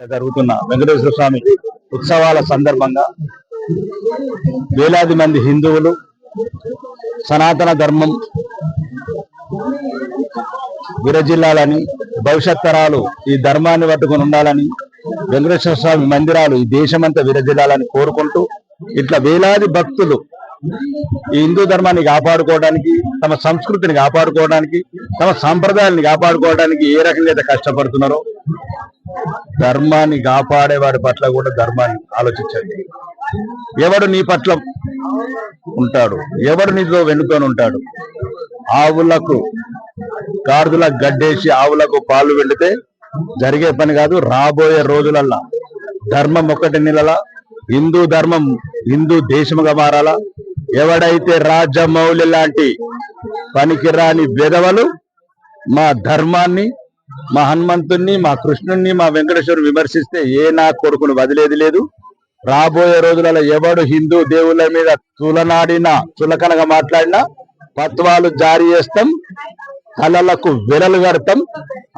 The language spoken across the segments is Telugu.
జరుగుతున్న వెంకటేశ్వర స్వామి ఉత్సవాల సందర్భంగా వేలాది మంది హిందువులు సనాతన ధర్మం విరజిల్లాలని భవిష్యత్ తరాలు ఈ ధర్మాన్ని పట్టుకుని ఉండాలని వెంకటేశ్వర స్వామి మందిరాలు ఈ దేశమంతా విరజిల్లాలని కోరుకుంటూ ఇట్లా వేలాది భక్తులు ఈ హిందూ ధర్మాన్ని కాపాడుకోవడానికి తమ సంస్కృతిని కాపాడుకోవడానికి తమ సాంప్రదాయాన్ని కాపాడుకోవడానికి ఏ రకంగా అయితే కష్టపడుతున్నారో ధర్మాన్ని కాపాడేవాడి పట్ల కూడా ధర్మాన్ని ఆలోచించండి. ఎవడు నీ పట్ల ఉంటాడు ఎవడు నీతో వెనుకొని ఉంటాడు? ఆవులకు గాడిదల గడ్డేసి ఆవులకు పాలు వెండితే జరిగే పని కాదు రాబోయే రోజులల్లా. ధర్మం ఒక్కటి నెలలా హిందూ ధర్మం హిందూ దేశముగా మారాలా? ఎవడైతే రాజమౌళి లాంటి పనికిరాని విధవలు మా ధర్మాన్ని మా హనుమంతుణ్ణి మా కృష్ణుణ్ణి మా వెంకటేశ్వరు విమర్శిస్తే ఏ నా కొడుకును వదిలేది లేదు. రాబోయే రోజులలో ఎవడు హిందూ దేవుళ్ళ మీద తులనాడినా చులకనగా మాట్లాడినా పత్వాలు జారీ చేస్తాం కళలకు విరలు కడతాం.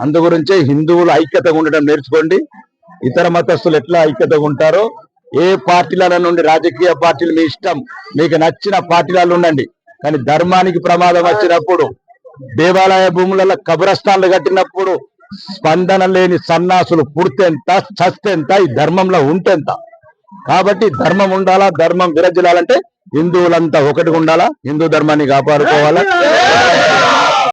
అందు గురించే హిందువులు ఐక్యతగా ఉండడం నేర్చుకోండి. ఇతర మతస్థులు ఎట్లా ఐక్యతగా ఉంటారో ఏ పార్టీల నుండి రాజకీయ పార్టీలు మీ ఇష్టం మీకు నచ్చిన పార్టీలలో ఉండండి. కానీ ధర్మానికి ప్రమాదం వచ్చినప్పుడు దేవాలయ భూములలో కబరస్థాన్లు కట్టినప్పుడు స్పందన లేని సన్నాసులు పుడితేంత చస్తేంత ఈ ధర్మంలో ఉంటేంత. కాబట్టి ధర్మం ఉండాలా ధర్మం విరజిల్లాలంటే హిందువులంతా ఒకటి ఉండాలా హిందూ ధర్మాన్ని కాపాడుకోవాలా?